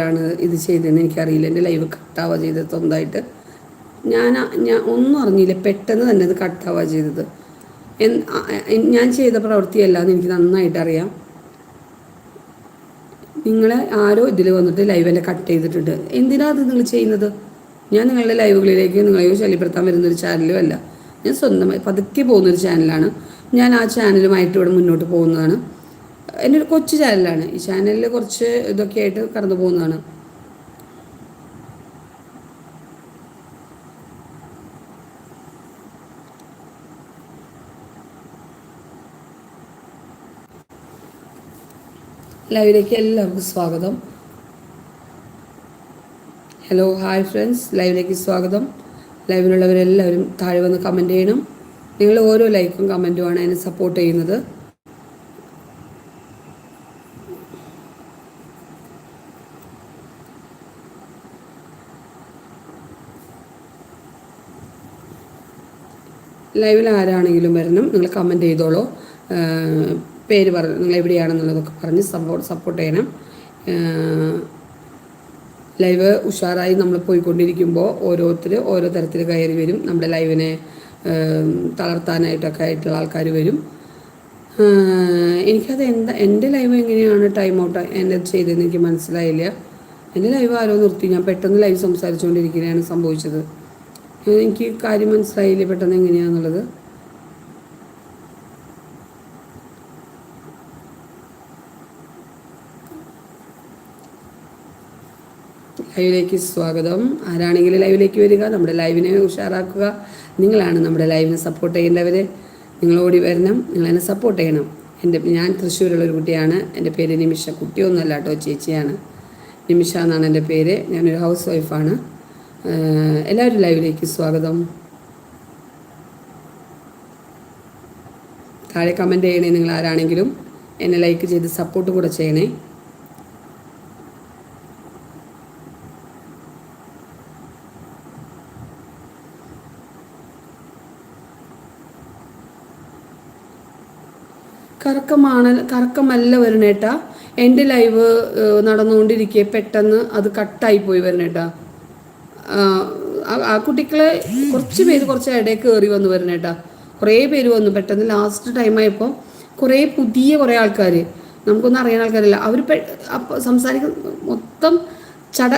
ആണ് ഇത് ചെയ്തതെന്ന് എനിക്കറിയില്ല. എന്റെ ലൈവ് കട്ടാവുക ചെയ്തത് സ്വന്തമായിട്ട്. ഞാൻ ഞാൻ ഒന്നും അറിഞ്ഞില്ല. പെട്ടെന്ന് തന്നെ അത് കട്ടാവുക ചെയ്തത്. ഞാൻ ചെയ്ത പ്രവൃത്തിയല്ല എന്ന് എനിക്ക് നന്നായിട്ട് അറിയാം. നിങ്ങളെ ആരോ ഇതിൽ വന്നിട്ട് ലൈവ് എന്നെ കട്ട് ചെയ്തിട്ടുണ്ട്. എന്തിനാ അത് നിങ്ങൾ ചെയ്യുന്നത്? ഞാൻ നിങ്ങളുടെ ലൈവുകളിലേക്ക് നിങ്ങളെയോ ശല്യപ്പെടുത്താൻ വരുന്നൊരു ചാനലും അല്ല. ഞാൻ സ്വന്തമായി പതുക്കെ പോകുന്നൊരു ചാനലാണ് ഞാൻ ആ ചാനലുമായിട്ട് ഇവിടെ മുന്നോട്ട് പോകുന്നതാണ്. എന്റെ ഒരു കൊച്ചു ചാനലാണ്. ഈ ചാനലിൽ കുറച്ച് ഇതൊക്കെ ആയിട്ട് കടന്നു പോകുന്നതാണ്. ലൈവിലേക്ക് എല്ലാവർക്കും സ്വാഗതം. ഹലോ ഹായ് ഫ്രണ്ട്സ് ലൈവിലേക്ക് സ്വാഗതം. ലൈവിലുള്ളവരെല്ലാവരും താഴെ വന്ന് കമന്റ് ചെയ്യണം. നിങ്ങൾ ഓരോ ലൈക്കും കമന്റുമാണ് എന്നെ സപ്പോർട്ട് ചെയ്യുന്നത്. ലൈവിൽ ആരാണെങ്കിലും വരണം നിങ്ങൾ കമന്റ് ചെയ്തോളൂ. പേര് പറ നിങ്ങൾ എവിടെയാണെന്നുള്ളതൊക്കെ പറഞ്ഞ് സപ്പോർട്ട് സപ്പോർട്ട് ചെയ്യണം. ലൈവ് ഉഷാറായി നമ്മൾ പോയിക്കൊണ്ടിരിക്കുമ്പോൾ ഓരോരുത്തർ ഓരോ തരത്തിൽ കയറി വരും. നമ്മുടെ ലൈവിനെ തളർത്താനായിട്ടൊക്കെ ആയിട്ടുള്ള ആൾക്കാർ വരും. എനിക്കത് എന്താ എന്റെ ലൈവ് എങ്ങനെയാണ് ടൈം ഔട്ട് എന്റെ ചെയ്തതെന്ന് എനിക്ക് മനസ്സിലായില്ല. എന്റെ ലൈവ് ആരോ നിർത്തി. ഞാൻ പെട്ടെന്ന് ലൈവ് സംസാരിച്ചുകൊണ്ടിരിക്കുകയാണ് സംഭവിച്ചത്. എനിക്ക് കാര്യം മനസ്സിലായില്ല പെട്ടെന്ന് എങ്ങനെയാണെന്നുള്ളത് ലൈവിലേക്ക് സ്വാഗതം. ആരാണെങ്കിലും ലൈവിലേക്ക് വരിക നമ്മുടെ ലൈവിനെ ഉഷാറാക്കുക. നിങ്ങളാണ് നമ്മുടെ ലൈവിനെ സപ്പോർട്ട് ചെയ്യേണ്ടവർ നിങ്ങൾ ഓടി വരണം നിങ്ങൾ എന്നെ സപ്പോർട്ട് ചെയ്യണം. എന്റെ ഞാൻ തൃശ്ശൂരുള്ള ഒരു കുട്ടിയാണ്. എന്റെ പേര് നിമിഷ കുട്ടിയൊന്നുമല്ല കേട്ടോ ചേച്ചിയാണ്. നിമിഷ എന്നാണ് എന്റെ പേര്. ഞാനൊരു ഹൗസ് വൈഫാണ് എല്ലാവരും ലൈവിലേക്ക് സ്വാഗതം. താഴെ കമന്റ് ചെയ്യണേ നിങ്ങൾ ആരാണെങ്കിലും എന്നെ ലൈക്ക് ചെയ്ത് സപ്പോർട്ട് കൂടെ ചെയ്യണേ. കറക്കമാണ് കറക്കമല്ല വരണേട്ടാ എന്റെ ലൈവ് നടന്നുകൊണ്ടിരിക്കെ പെട്ടെന്ന് അത് കട്ടായി പോയി വരണേട്ടാ ആ- കുട്ടികളെ കുറച്ച് പേര് കുറച്ച് ഇടയിൽ കയറി വന്നു വരണം കേട്ടാ കുറേ പേര് വന്നു. പെട്ടെന്ന് ലാസ്റ്റ് ടൈം ആയപ്പോൾ കുറേ പുതിയ കുറേ ആൾക്കാർ നമുക്കൊന്നും അറിയാൻ ആൾക്കാരില്ല. അവർ സംസാരിക്കുന്ന മൊത്തം ചട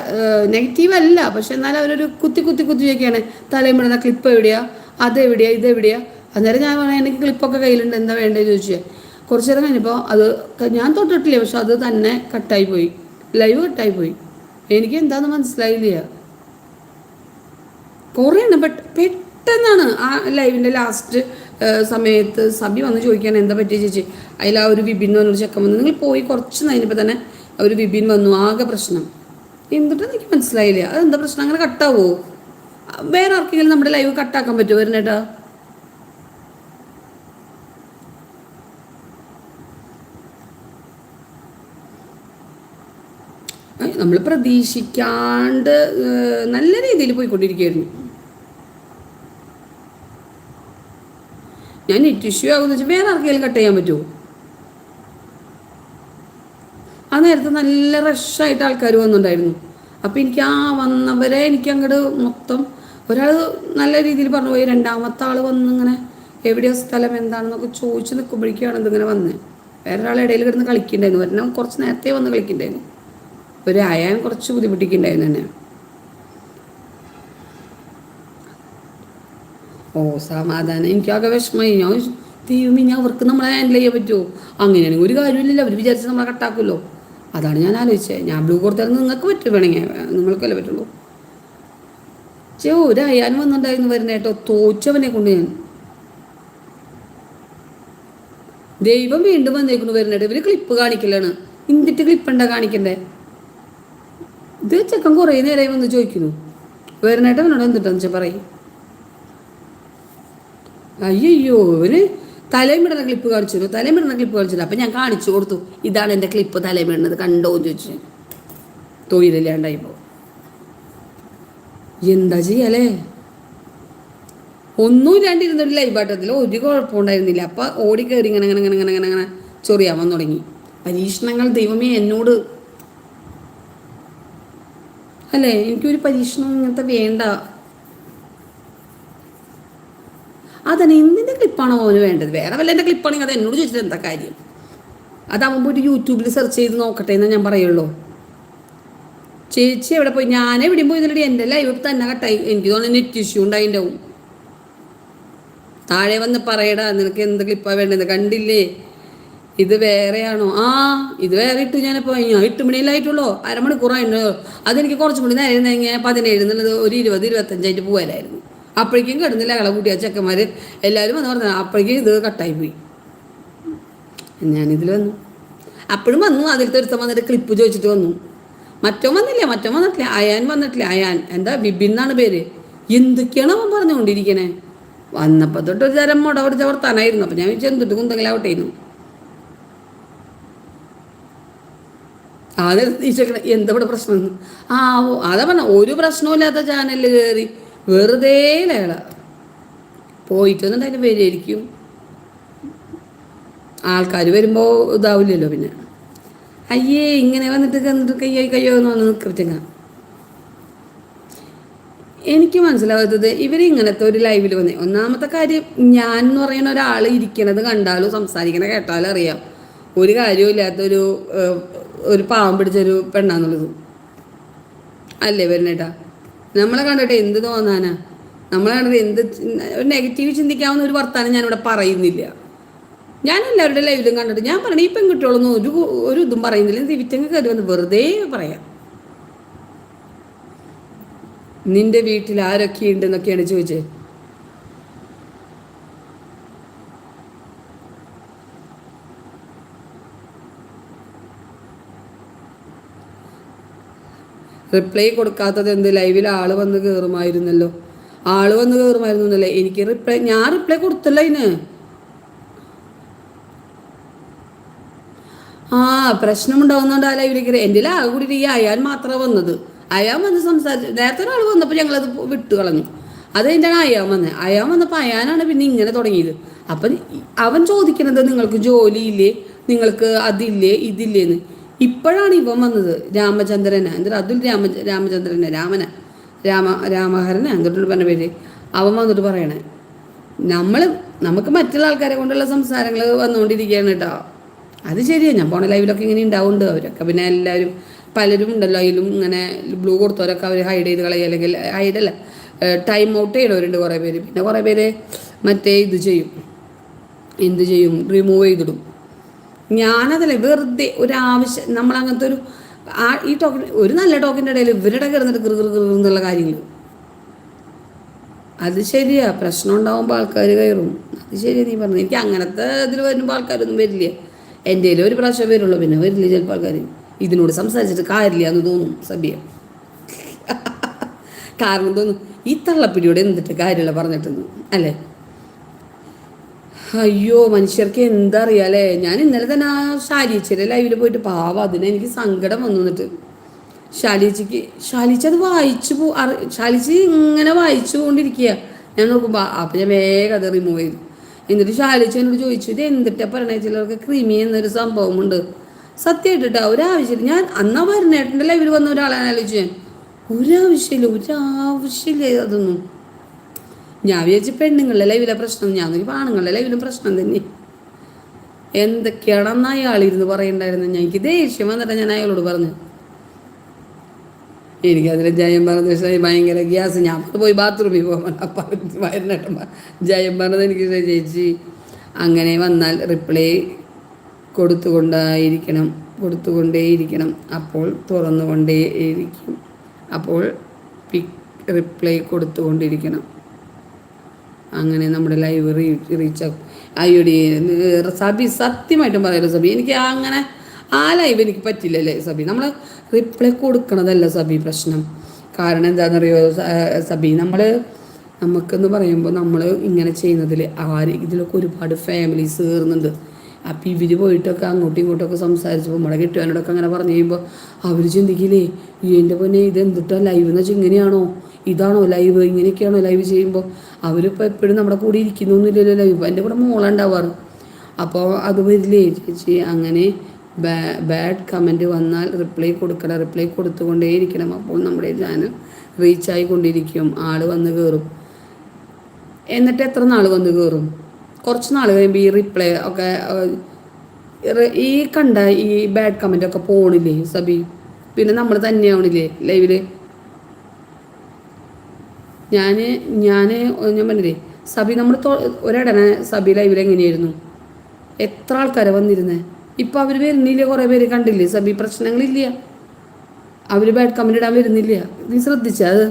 നെഗറ്റീവ് അല്ല. പക്ഷെ എന്നാലും അവരൊരു കുത്തി കുത്തി കുത്തി ചോദിക്കുകയാണ്. തലയിടുന്ന ക്ലിപ്പ് എവിടെയാ? അത് എവിടെയാ? ഇത് എവിടെയാ? അന്നേരം ഞാൻ പറയാം എനിക്ക് ക്ലിപ്പൊക്കെ കയ്യിലുണ്ട്. എന്താ വേണ്ടത് ചോദിച്ചു. കുറച്ച് നേരം കഴിഞ്ഞപ്പോൾ അത് ഞാൻ തൊട്ടിട്ടില്ല. പക്ഷെ അത് തന്നെ കട്ടായി പോയി. ലൈവ് കട്ടായി പോയി. എനിക്ക് എന്താന്ന് മനസ്സിലായില്ല. കുറേ ബട്ട് പെട്ട പെട്ടെന്നാണ് ആ ലൈവിന്റെ ലാസ്റ്റ് സമയത്ത് സബി വന്ന് ചോദിക്കാൻ എന്താ പറ്റിയ ചേച്ചി? അതിൽ ആ ഒരു വിപിൻ പറഞ്ഞൊരു ചെക്കൻ വന്നു. നിങ്ങൾ പോയി കുറച്ച് കഴിഞ്ഞപ്പോൾ തന്നെ ഒരു വിപിൻ വന്നു ആകെ പ്രശ്നം. എന്നിട്ട് എനിക്ക് മനസ്സിലായില്ല. അതെന്താ പ്രശ്നം? അങ്ങനെ കട്ടാവോ വേറെ ആർക്കെങ്കിലും നമ്മുടെ ലൈവ് കട്ടാക്കാൻ പറ്റുമോ വരുന്നേട്ടാ? നമ്മൾ പ്രതീക്ഷിക്കാണ്ട് നല്ല രീതിയിൽ പോയിക്കൊണ്ടിരിക്കുകയായിരുന്നു. ഞാൻ നെറ്റ് ഇഷ്യൂ ആകുമെന്ന് വെച്ചാൽ വേറെ ആർക്കെങ്കിലും കട്ട് ചെയ്യാൻ പറ്റുമോ? ആ നേരത്തെ നല്ല റഷായിട്ട് ആൾക്കാർ വന്നിട്ടുണ്ടായിരുന്നു. അപ്പം എനിക്ക് ആ വന്നവരെ എനിക്ക് അങ്ങോട്ട് മൊത്തം ഒരാൾ നല്ല രീതിയിൽ പറഞ്ഞു പോയി രണ്ടാമത്തെ ആൾ വന്ന് ഇങ്ങനെ എവിടെയോ സ്ഥലം എന്താണെന്നൊക്കെ ചോദിച്ച് നിൽക്കുമ്പോഴേക്കാണ് ഇതിങ്ങനെ വന്നത് വേറൊരാൾ ഇടയിൽ കിടന്ന് കളിക്കണ്ടായിരുന്നു. ഒരെണ്ണം കുറച്ച് നേരത്തെ വന്ന് കളിക്കണ്ടായിരുന്നു. ഒരു അയാൻ കുറച്ച് ബുദ്ധിമുട്ടിക്കുണ്ടായിരുന്നു എന്നെ. ഓ സമാധാനം. എനിക്കാകെ വിഷമമായി. ഞാൻ ദൈവമേ ഞാൻ അവർക്ക് നമ്മളെ ഹാൻഡിൽ ചെയ്യാൻ പറ്റുമോ? അങ്ങനെയാണെങ്കിൽ ഒരു കാര്യമില്ലല്ലോ അവർ വിചാരിച്ച് നമ്മളെ കട്ടാക്കുമല്ലോ അതാണ് ഞാൻ ആലോചിച്ചത് ഞാൻ ബ്ലൂ കൊടുത്തായിരുന്നു നിങ്ങൾക്ക് പറ്റും വേണമെങ്കിൽ. നിങ്ങൾക്കല്ലേ പറ്റുള്ളൂ. ചേ ഒരു അയാൻ വന്നിട്ടുണ്ടായിരുന്നു വരുന്ന കേട്ടോ. തോച്ചവനെ കൊണ്ട് ഞാൻ. ദൈവം വീണ്ടും വന്നേക്കുന്നു വരുന്നുണ്ട് ഇവർ ക്ലിപ്പ് കാണിക്കലാണ്. ഇന്തിട്ട് ക്ലിപ്പ് ഉണ്ടാ കാണിക്കണ്ടേ? ഇത് ചെക്കൻ കുറേ നേരമായി വന്ന് ചോദിക്കുന്നു. വരുന്നേട്ടൻ അവനോട് എന്തിട്ടെന്ന് വെച്ചാൽ പറയും. അയ്യോ അവന് തലമിടുന്ന ക്ലിപ്പ് കാണിച്ചു തലമിടുന്ന ക്ലിപ്പ് കാണിച്ചില്ല അപ്പം ഞാൻ കാണിച്ചു കൊടുത്തു. ഇതാണ് എന്റെ ക്ലിപ്പ് തലമിടുന്നത് കണ്ടോ എന്ന് ചോദിച്ചു. തൊഴിലില്ലാണ്ടായിപ്പോ എന്താ ചെയ്യലേ? ഒന്നും ഇല്ലാണ്ടിരുന്ന ഒരു ഒരു കുഴപ്പമുണ്ടായിരുന്നില്ല അപ്പം ഓടി ഇങ്ങനെ ഇങ്ങനെ ഇങ്ങനെ ഇങ്ങനെ ഇങ്ങനെ ചൊറിയാൻ വന്നു തുടങ്ങി. പരീക്ഷണങ്ങൾ ദൈവമേ എന്നോട് അല്ലേ? എനിക്കൊരു പരീക്ഷണം ഇങ്ങനത്തെ വേണ്ട. അതന്നെ എന്തിന്റെ ക്ലിപ്പാണോ അവന് വേണ്ടത്? വേറെ വല്ല എന്റെ ക്ലിപ്പാണെങ്കിൽ അത് എന്നോട് ചോദിച്ചിട്ട് എന്താ കാര്യം? അതാവുമ്പോൾ ഒരു യൂട്യൂബിൽ സെർച്ച് ചെയ്ത് നോക്കട്ടെ എന്ന് ഞാൻ പറയുള്ളൂ. ചേച്ചി എവിടെ പോയി? ഞാൻ എവിടെയും എന്നിട്ട് എന്റെ ലൈവ് തന്നെ കട്ടായി. എനിക്ക് തോന്നുന്നു നെറ്റ് ഇഷ്യൂ ഉണ്ടായിണ്ടാവും. താഴെ വന്ന് പറയടാ നിനക്ക് എന്ത് ക്ലിപ്പാണ് വേണ്ടത് കണ്ടില്ലേ? ഇത് വേറെയാണോ? ആ ഇത് വേറെ ഇട്ടു ഞാനിപ്പോൾ ഞാൻ എട്ട് മണിയിലായിട്ടുള്ളൂ അരമണിക്കൂറായിട്ടുണ്ടോ അതെനിക്ക് കുറച്ചും കൂടി നേരം കഴിഞ്ഞാൽ പതിനേഴ് എന്നുള്ളത് ഒരു ഇരുപത് ഇരുപത്തഞ്ചായിട്ട് പോകാനായിരുന്നു അപ്പോഴേക്കും കിടന്നില്ല കള കൂട്ടിയ ചെക്കന്മാർ എല്ലാവരും വന്ന് പറഞ്ഞു അപ്പോഴേക്കും ഇത് കട്ടായി പോയി. ഞാനിതിൽ വന്നു. അപ്പോഴും വന്നു. അതിലത്തെ ഒരുത്തം വന്നിട്ട് ക്ലിപ്പ് ചോദിച്ചിട്ട് വന്നു. മറ്റോ വന്നില്ല മറ്റോ വന്നിട്ടില്ല. അയാൻ വന്നിട്ടില്ല. അയാൻ എന്താ ബിബിൻ എന്നാണ് പേര്. എന്തൊക്കെയാണ് അവൻ പറഞ്ഞുകൊണ്ടിരിക്കണേ? വന്നപ്പോൾ തൊട്ട് ഒരു തരം മുട പിടിച്ച വർത്താനായിരുന്നു അപ്പം ഞാൻ ചെന്തിട്ട് എന്തിട്ട് കുന്തെങ്കിലാവട്ടേന്നു അത് ഈശ്വരൻ എന്താ ഇവിടെ പ്രശ്നം? ആ അതാ പറഞ്ഞ ഒരു പ്രശ്നമില്ലാത്ത ചാനലിൽ കയറി വെറുതെ ലേള. പോയിട്ടൊന്നും പേരായിരിക്കും ആൾക്കാർ വരുമ്പോൾ ഇതാവില്ലല്ലോ പിന്നെ. അയ്യേ ഇങ്ങനെ വന്നിട്ട് കണ്ടിട്ട് കയ്യായി കയ്യോ എന്ന് വന്ന് കൃത്യങ്ങ എനിക്ക് മനസ്സിലാവാത്തത് ഇവർ ഇങ്ങനത്തെ ഒരു ലൈവിൽ വന്നേ. ഒന്നാമത്തെ കാര്യം ഞാൻ എന്ന് പറയുന്ന ഒരാൾ ഇരിക്കണത് കണ്ടാലോ സംസാരിക്കണ കേട്ടാലും അറിയാം. ഒരു ഏഹ്, ഒരു പാവം പിടിച്ചൊരു പെണ്ണാന്നുള്ളത്. അല്ലേ വരുന്നേട്ടാ നമ്മളെ കണ്ടിട്ട് എന്ത് തോന്നാനാ? നമ്മളെ കണ്ടിട്ട് എന്ത് നെഗറ്റീവ് ചിന്തിക്കാവുന്ന ഒരു വർത്താനം ഞാനിവിടെ പറയുന്നില്ല. ഞാൻ എല്ലാവരുടെ ലൈവിലും കണ്ടിട്ട് ഞാൻ പറഞ്ഞു ഈ പെൺകുട്ടികളൊന്നും ഒരു ഒരു ഇതും പറയുന്നില്ല. തിരിച്ചങ്ങ് കയറി വന്ന് വെറുതെ പറയാം. നിന്റെ വീട്ടിൽ ആരൊക്കെ ഉണ്ടെന്നൊക്കെയാണ് ചോദിച്ചത് റിപ്ലൈ കൊടുക്കാത്തത് എന്ത്? ലൈവിൽ ആൾ വന്ന് കയറുമായിരുന്നല്ലോ ആൾ വന്ന് കയറുമായിരുന്നു എന്നല്ലേ എനിക്ക് റിപ്ലൈ ഞാൻ റിപ്ലൈ കൊടുത്തല്ല അതിന് ആ പ്രശ്നമുണ്ടാവുന്നതുകൊണ്ട് ആ ലൈവിൽ കയറി എന്റെ ആകെ കൂടി ഈ അയാൾ മാത്രമേ വന്നത്. അയാൾ വന്ന് സംസാരിച്ചു നേരത്തെ ഒരാൾ വന്നപ്പോൾ ഞങ്ങളത് വിട്ടു കളഞ്ഞു. അത് കഴിഞ്ഞാണ് അയാൻ വന്നത് അയാൻ വന്നപ്പോൾ അയാനാണ് പിന്നെ ഇങ്ങനെ തുടങ്ങിയത്. അപ്പം അവൻ ചോദിക്കുന്നത് നിങ്ങൾക്ക് ജോലിയില്ലേ നിങ്ങൾക്ക് അതില്ലേ? ഇതില്ലേന്ന്. ഇപ്പോഴാണ് ഇവൻ വന്നത്. രാമചന്ദ്രന്. എന്താ അതുൽ രാമ രാമചന്ദ്രന് രാമന. രാമ രാമഹരന്. എന്തിട്ട് പറഞ്ഞ പേര്. അവൻ വന്നിട്ട് പറയണേ. നമ്മൾ നമുക്ക് മറ്റുള്ള ആൾക്കാരെ കൊണ്ടുള്ള സംസാരങ്ങൾ വന്നുകൊണ്ടിരിക്കുകയാണ് കേട്ടോ അത് ശരിയാണ് ഞാൻ പോണ ലൈവിലൊക്കെ ഇങ്ങനെ ഉണ്ടാവുന്നുണ്ട് അവരൊക്കെ പിന്നെ എല്ലാവരും പലരും ഉണ്ടല്ലോ. അതിലും ഇങ്ങനെ ബ്ലൂ കൊടുത്തവരൊക്കെ അവർ ഹൈഡ് ചെയ്ത് കളയുക അല്ലെങ്കിൽ ഹൈഡല്ല ടൈം ഔട്ട് ചെയ്യണവരുണ്ട് കുറേ പേര്. പിന്നെ കുറേ പേര് മറ്റേ ഇത് ചെയ്യും. എന്ത് ചെയ്യും? റിമൂവ് ചെയ്തിടും. ഞാനതല്ലേ വെറുതെ ഒരു ആവശ്യം നമ്മളങ്ങനത്തെ ഒരു ആ ഈ ടോക്കൺ ഒരു നല്ല ടോക്കിന്റെ ഇടയിൽ ഇവരുടെ കിടന്നിട്ട് കൃ എന്നുള്ള കാര്യങ്ങൾ. അത് ശരിയാ പ്രശ്നം ഉണ്ടാവുമ്പോൾ ആൾക്കാർ കയറും. അത് ശരിയാ നീ പറഞ്ഞു എനിക്ക് അങ്ങനത്തെ ഇതിൽ വരുമ്പോൾ ആൾക്കാരൊന്നും വരില്ല. എന്റെ ഒരു പ്രാവശ്യം വരുള്ളൂ പിന്നെ വരില്ല ചിലപ്പോൾ ആൾക്കാർ ഇതിനോട് സംസാരിച്ചിട്ട് കാര്യമില്ല എന്ന് തോന്നും സഭ്യ കാരണം തോന്നും ഈ തള്ളപ്പിടിയോട് എന്തിട്ട് കാര്യമില്ല പറഞ്ഞിട്ടെന്ന് അല്ലേ? അയ്യോ മനുഷ്യർക്ക് എന്താ അറിയാലേ ഞാൻ ഇന്നലെ തന്നെ ആ ശാലിച്ചിയുടെ ലൈവിൽ പോയിട്ട് പാവം അതിനെ എനിക്ക് സങ്കടം വന്നു എന്നിട്ട്. ശാലിച്ചിക്ക് ശാലീച്ച അത് വായിച്ചു പോ ശാലിച്ച് ഇങ്ങനെ വായിച്ചു കൊണ്ടിരിക്കുക ഞാൻ നോക്കുമ്പോൾ അപ്പം ഞാൻ വേഗം അത് റിമൂവ് ചെയ്തു. എന്നിട്ട് ശാലിച്ച് എന്നോട് ചോദിച്ചു ഇത് എന്തിട്ടാ പറയണേ? ചിലർക്ക് ക്രിമി എന്നൊരു സംഭവമുണ്ട്. സത്യമായിട്ടാ ഒരാവശ്യമില്ല ഞാൻ അന്നാ വരുന്നേട്ടന്റെ ലൈവിൽ വന്ന ഒരാളെ ആലോചിച്ചു ഞാൻ ഒരാവശ്യമില്ല ഒരാവശ്യമില്ല അതൊന്നും. ഞാൻ വിചാരിച്ചു പെണ്ണുങ്ങളുടെ ലൈവിലെ പ്രശ്നം ഞാൻ നോക്കി ആണുങ്ങളുടെ ലൈവിലും പ്രശ്നം തന്നെ. എന്തൊക്കെയാണെന്ന് അയാളിരുന്ന് പറയണ്ടായിരുന്നു. ഞാൻ എനിക്ക് ദേഷ്യം വന്നിട്ട് ഞാൻ അയാളോട് പറഞ്ഞു എനിക്കതിൽ ജയം പറഞ്ഞ ഭയങ്കര ഗ്യാസ്. ഞാൻ പോയി ബാത്റൂമിൽ പോകാൻ അപ്പം ജയം പറഞ്ഞത് എനിക്ക് ചേച്ചി അങ്ങനെ വന്നാൽ റിപ്ലൈ കൊടുത്തുകൊണ്ടായിരിക്കണം കൊടുത്തുകൊണ്ടേയിരിക്കണം. അപ്പോൾ തുറന്നുകൊണ്ടേയിരിക്കും. അപ്പോൾ പിക് റിപ്ലൈ കൊടുത്തുകൊണ്ടിരിക്കണം. അങ്ങനെ നമ്മുടെ ലൈവ് റീ റീച്ച് ആക്കും. അയ്യോടി സബി സത്യമായിട്ടും പറയാലോ സബി. എനിക്ക് അങ്ങനെ ആ ലൈവ് എനിക്ക് പറ്റില്ലല്ലേ സബി. നമ്മൾ റിപ്ലൈ കൊടുക്കണതല്ല സബി പ്രശ്നം. കാരണം എന്താണെന്നറിയോ സബി നമ്മൾ നമുക്കെന്ന് പറയുമ്പോൾ നമ്മൾ ഇങ്ങനെ ചെയ്യുന്നതിൽ ആര് ഇതിലൊക്കെ ഒരുപാട് ഫാമിലീസ് കയറുന്നുണ്ട് അപ്പം ഇവർ പോയിട്ടൊക്കെ അങ്ങോട്ടും ഇങ്ങോട്ടൊക്കെ സംസാരിച്ചപ്പോൾ നമ്മുടെ കെട്ടുവാനോടൊക്കെ അങ്ങനെ പറഞ്ഞു കഴിയുമ്പോൾ അവർ ചിന്തിക്കില്ലേ എന്റെ പൊന്നെ ഇത് എന്തിട്ടാ ലൈവ് എന്ന് വെച്ചാൽ ഇങ്ങനെയാണോ? ഇതാണോ ലൈവ്? ഇങ്ങനെയൊക്കെയാണോ ലൈവ് ചെയ്യുമ്പോൾ അവരിപ്പോൾ എപ്പോഴും നമ്മുടെ കൂടെ ഇരിക്കുന്നൊന്നുമില്ലല്ലോ ലൈവ്. എന്റെ കൂടെ മോളുണ്ടാവാറ്. അപ്പോൾ അത് വരില്ലേ? ചേച്ചി അങ്ങനെ ബാഡ് കമന്റ് വന്നാൽ റിപ്ലൈ കൊടുക്കണം റിപ്ലൈ കൊടുത്തുകൊണ്ടേയിരിക്കണം. അപ്പോൾ നമ്മുടെ ചാനൽ റീച്ച് ആയിക്കൊണ്ടിരിക്കും ആൾ വന്ന് കയറും എന്നിട്ട് എത്ര നാൾ വന്ന് കയറും കുറച്ച് നാൾ കഴിയുമ്പോൾ ഈ റിപ്ലൈ ഒക്കെ ഈ കണ്ട ഈ ബാഡ് കമന്റ് ഒക്കെ പോണില്ലേ സബി? പിന്നെ നമ്മൾ തന്നെയാവണില്ലേ ലൈവിൽ? ഞാൻ ഞാൻ ഞാൻ പറഞ്ഞില്ലേ സബി നമ്മൾ ഒരിടനെ സബി ലൈവിൽ എങ്ങനെയായിരുന്നു? എത്ര ആൾക്കാരെ വന്നിരുന്നേ? ഇപ്പം അവർ വരുന്നില്ല കുറേ പേര് കണ്ടില്ലേ സബി പ്രശ്നങ്ങളില്ല. അവർ ബാഡ് കമന്റ് ഇടാൻ വരുന്നില്ല. നീ ശ്രദ്ധിച്ച അത്?